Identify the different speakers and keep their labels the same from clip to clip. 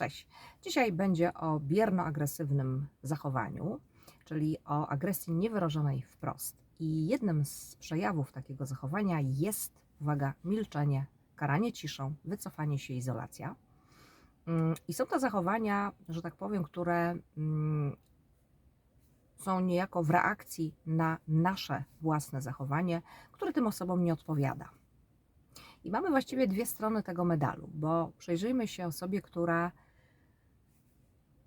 Speaker 1: Cześć. Dzisiaj będzie o bierno-agresywnym zachowaniu, czyli o agresji niewyrażonej wprost. I jednym z przejawów takiego zachowania jest, uwaga, milczenie, karanie ciszą, wycofanie się, izolacja. Mm, I są to zachowania, że tak powiem, które mm, są niejako w reakcji na nasze własne zachowanie, które tym osobom nie odpowiada. I mamy właściwie dwie strony tego medalu, bo przejrzyjmy się osobie, która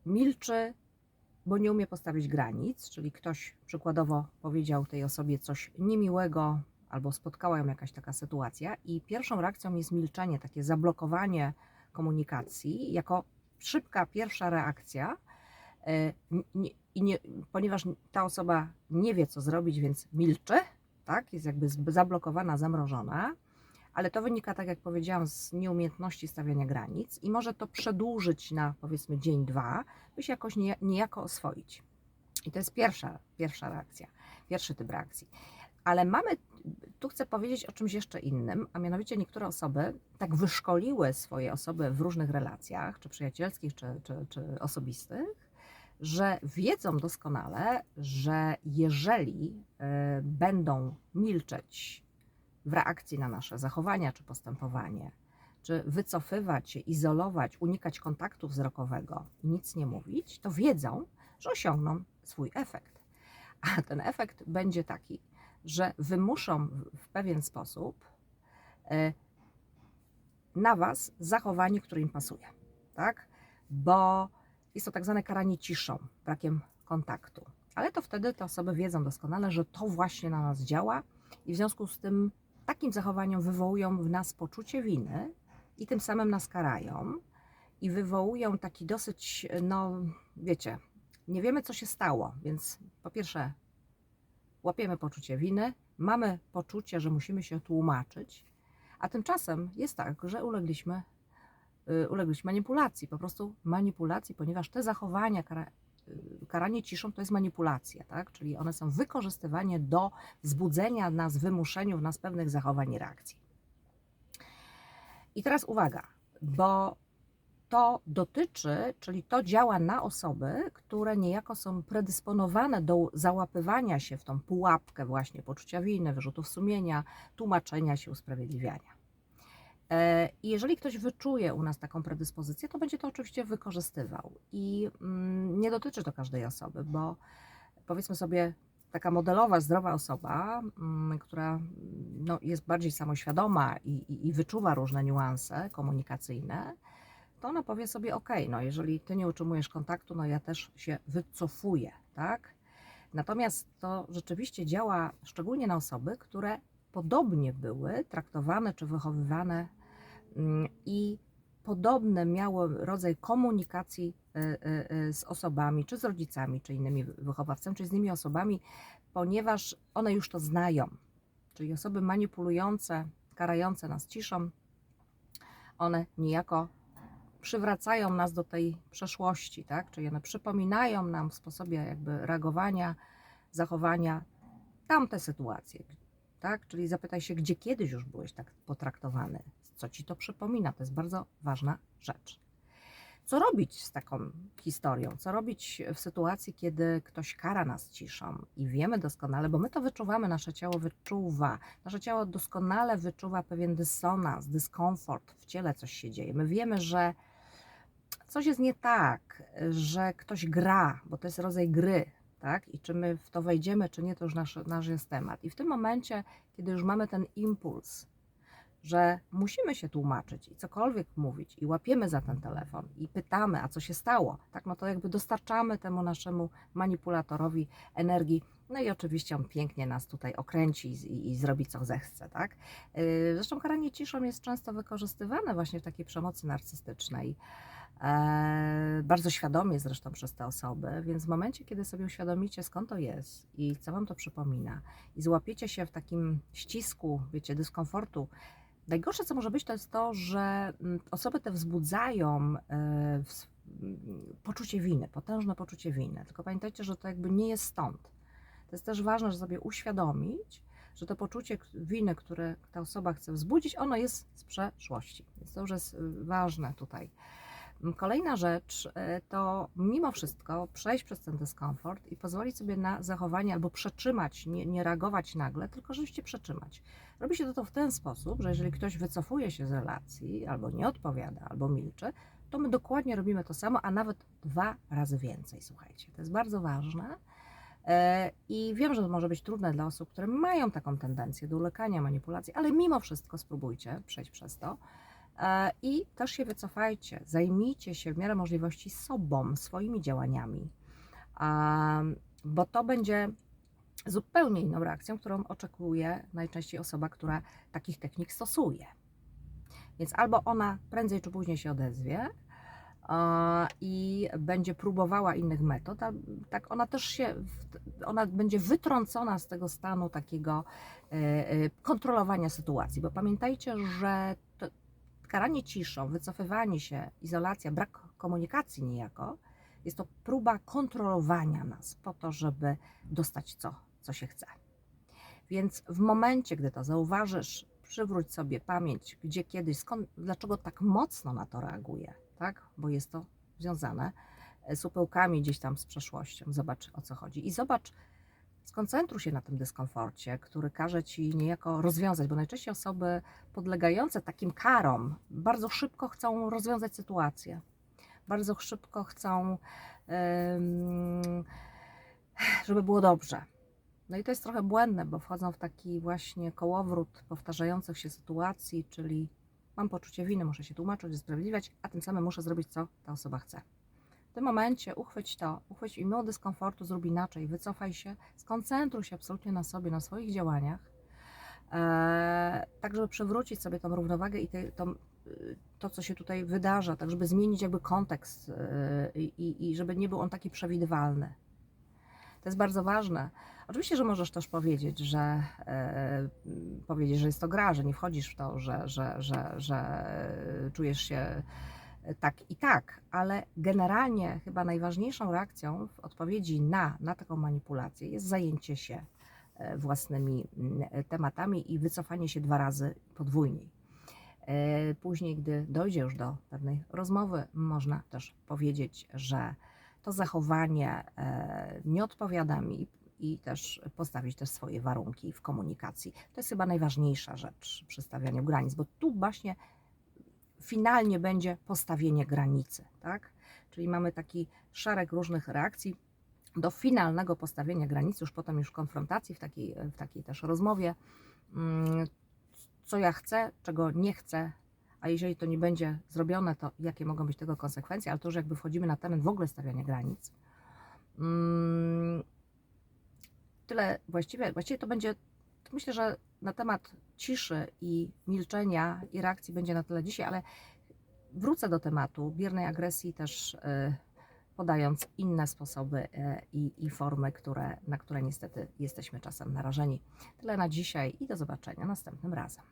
Speaker 1: milczy, bo nie umie postawić granic, czyli ktoś przykładowo powiedział tej osobie coś niemiłego, albo spotkała ją jakaś taka sytuacja, i pierwszą reakcją jest milczenie, takie zablokowanie komunikacji, jako szybka pierwsza reakcja. nie- I nie, ponieważ ta osoba nie wie, co zrobić, więc milczy, tak, jest jakby zablokowana, zamrożona ale to wynika, tak jak powiedziałam, z nieumiejętności stawiania granic i może to przedłużyć na powiedzmy dzień, dwa, by się jakoś nie, niejako oswoić. I to jest pierwsza, pierwsza reakcja, pierwszy typ reakcji. Ale mamy, tu chcę powiedzieć o czymś jeszcze innym, a mianowicie niektóre osoby tak wyszkoliły swoje osoby w różnych relacjach, czy przyjacielskich, czy, czy, czy osobistych, że wiedzą doskonale, że jeżeli y, będą milczeć w reakcji na nasze zachowania czy postępowanie, czy wycofywać się, izolować, unikać kontaktu wzrokowego i nic nie mówić, to wiedzą, że osiągną swój efekt. A ten efekt będzie taki, że wymuszą w- pewien sposób e, na Was zachowanie, które im pasuje, tak? Bo jest to tak zwane karanie ciszą, brakiem kontaktu. Ale to wtedy te osoby wiedzą doskonale, że to właśnie na nas działa i w związku z tym takim zachowaniem wywołują w nas poczucie winy i tym samym nas karają i wywołują taki dosyć, no wiecie, nie wiemy co się stało, więc po pierwsze łapiemy poczucie winy, mamy poczucie, że musimy się tłumaczyć, a tymczasem jest tak, że ulegliśmy, y, ulegliśmy manipulacji, po prostu manipulacji, ponieważ te zachowania, karanie ciszą to jest manipulacja, tak? czyli one są wykorzystywane do wzbudzenia nas, wymuszeniu w nas pewnych zachowań i reakcji. I teraz uwaga, bo to dotyczy, czyli to działa na osoby, które niejako są predysponowane do załapywania się w tą pułapkę właśnie poczucia winy, wyrzutów sumienia, tłumaczenia się, usprawiedliwiania. E, I jeżeli ktoś wyczuje u nas taką predyspozycję, to będzie to oczywiście wykorzystywał. I mm, nie dotyczy to każdej osoby, bo powiedzmy sobie, taka modelowa, zdrowa osoba, mm, która mm, no, jest bardziej samoświadoma i, i, i wyczuwa różne niuanse komunikacyjne, to ona powie sobie: OK, no jeżeli ty nie utrzymujesz kontaktu, no ja też się wycofuję, tak? Natomiast to rzeczywiście działa szczególnie na osoby, które podobnie były traktowane czy wychowywane i podobne miały rodzaj komunikacji y, y, y, z osobami, czy z rodzicami, czy innymi wychowawcami, czy z innymi osobami, ponieważ one już to znają. Czyli osoby manipulujące, karające nas ciszą, one niejako przywracają nas do tej przeszłości, tak? Czyli one przypominają nam w sposobie jakby reagowania, zachowania tamte sytuacje, tak? Czyli zapytaj się, gdzie kiedyś już byłeś tak potraktowany, co ci to przypomina, to jest bardzo ważna rzecz. Co robić z taką historią? Co robić w sytuacji, kiedy ktoś kara nas ciszą i wiemy doskonale, bo my to wyczuwamy, nasze ciało wyczuwa, nasze ciało doskonale wyczuwa pewien dysonans, dyskomfort, w ciele coś się dzieje. My wiemy, że coś jest nie tak, że ktoś gra, bo to jest rodzaj gry, tak? I czy my w to wejdziemy, czy nie, to już nasz, nasz jest temat. I w tym momencie, kiedy już mamy ten impuls, że musimy się tłumaczyć i cokolwiek mówić, i łapiemy za ten telefon, i pytamy, a co się stało, tak? No to jakby dostarczamy temu naszemu manipulatorowi energii. No i oczywiście on pięknie nas tutaj okręci i, i, zrobi co zechce, tak? Yy, Zresztą karanie ciszą jest często wykorzystywane właśnie w takiej przemocy narcystycznej. E, bardzo świadomie zresztą przez te osoby, więc w momencie, kiedy sobie uświadomicie, skąd to jest i co Wam to przypomina, i złapiecie się w takim ścisku, wiecie, dyskomfortu, najgorsze, co może być, to jest to, że mm, osoby te wzbudzają e, mm, poczucie winy, potężne poczucie winy. Tylko pamiętajcie, że to jakby nie jest stąd. To jest też ważne, żeby sobie uświadomić, że to poczucie winy, które ta osoba chce wzbudzić, ono jest z przeszłości. Więc to już jest y, ważne tutaj Kolejna rzecz e, to mimo wszystko przejść przez ten dyskomfort i pozwolić sobie na zachowanie albo przetrzymać, nie, nie reagować nagle, tylko rzeczywiście przetrzymać. Robi się to w ten sposób, że jeżeli ktoś wycofuje się z relacji, albo nie odpowiada, albo milczy, to my dokładnie robimy to samo, a nawet dwa razy więcej. Słuchajcie, to jest bardzo ważne. E, I wiem, że to może być trudne dla osób, które mają taką tendencję do ulegania manipulacji, ale mimo wszystko spróbujcie przejść przez to. E, I też się wycofajcie, zajmijcie się w miarę możliwości sobą, swoimi działaniami, bo to będzie zupełnie inną reakcją, którą oczekuje najczęściej osoba, która takich technik stosuje. Więc albo ona prędzej czy później się odezwie e, i będzie próbowała innych metod, tak ona też się, ona będzie wytrącona z tego stanu takiego e, kontrolowania sytuacji, bo pamiętajcie, że karanie ciszą, wycofywanie się, izolacja, brak komunikacji niejako, jest to próba kontrolowania nas po to, żeby dostać co, co się chce. Więc w momencie, gdy to zauważysz, przywróć sobie pamięć, gdzie kiedyś, skąd, dlaczego tak mocno na to reaguje, tak? Bo jest to związane e, z upełkami gdzieś tam z przeszłością. Zobacz o co chodzi. I zobacz, skoncentruj się na tym dyskomforcie, który każe ci niejako rozwiązać, bo najczęściej osoby podlegające takim karom bardzo szybko chcą rozwiązać sytuację. Bardzo szybko chcą, żeby było dobrze. No i to jest trochę błędne, bo wchodzą w taki właśnie kołowrót powtarzających się sytuacji, czyli mam poczucie winy, muszę się tłumaczyć, usprawiedliwiać, a tym samym muszę zrobić, co ta osoba chce. W tym momencie uchwyć to, uchwyć i mimo dyskomfortu zrób inaczej, wycofaj się, skoncentruj się absolutnie na sobie, na swoich działaniach, e, tak żeby przywrócić sobie tą równowagę i te, y, to, co się tutaj wydarza, tak żeby zmienić jakby kontekst y, i, i żeby nie był on taki przewidywalny. To jest bardzo ważne. Oczywiście, że możesz też powiedzieć, że e, powiedzieć, że jest to gra, że nie wchodzisz w to, że, że, że, że czujesz się tak i tak, ale generalnie chyba najważniejszą reakcją w odpowiedzi na, na taką manipulację jest zajęcie się e, własnymi tematami i wycofanie się dwa razy podwójniej. E, Później, gdy dojdzie już do pewnej rozmowy, można też powiedzieć, że to zachowanie e, nie odpowiada mi i też postawić też swoje warunki w komunikacji. To jest chyba najważniejsza rzecz przy stawianiu granic, bo tu właśnie finalnie będzie postawienie granicy, tak? Czyli mamy taki szereg różnych reakcji do finalnego postawienia granicy, już potem już konfrontacji w takiej, w takiej też rozmowie, mm, co ja chcę, czego nie chcę, a jeżeli to nie będzie zrobione, to jakie mogą być tego konsekwencje, ale to już jakby wchodzimy na teren w ogóle stawiania granic. Mm, Tyle właściwie, właściwie to będzie, to myślę, że na temat ciszy i milczenia i reakcji będzie na tyle dzisiaj, ale wrócę do tematu biernej agresji też y, podając inne sposoby y, i, i formy, które, na które niestety jesteśmy czasem narażeni. Tyle na dzisiaj i do zobaczenia następnym razem.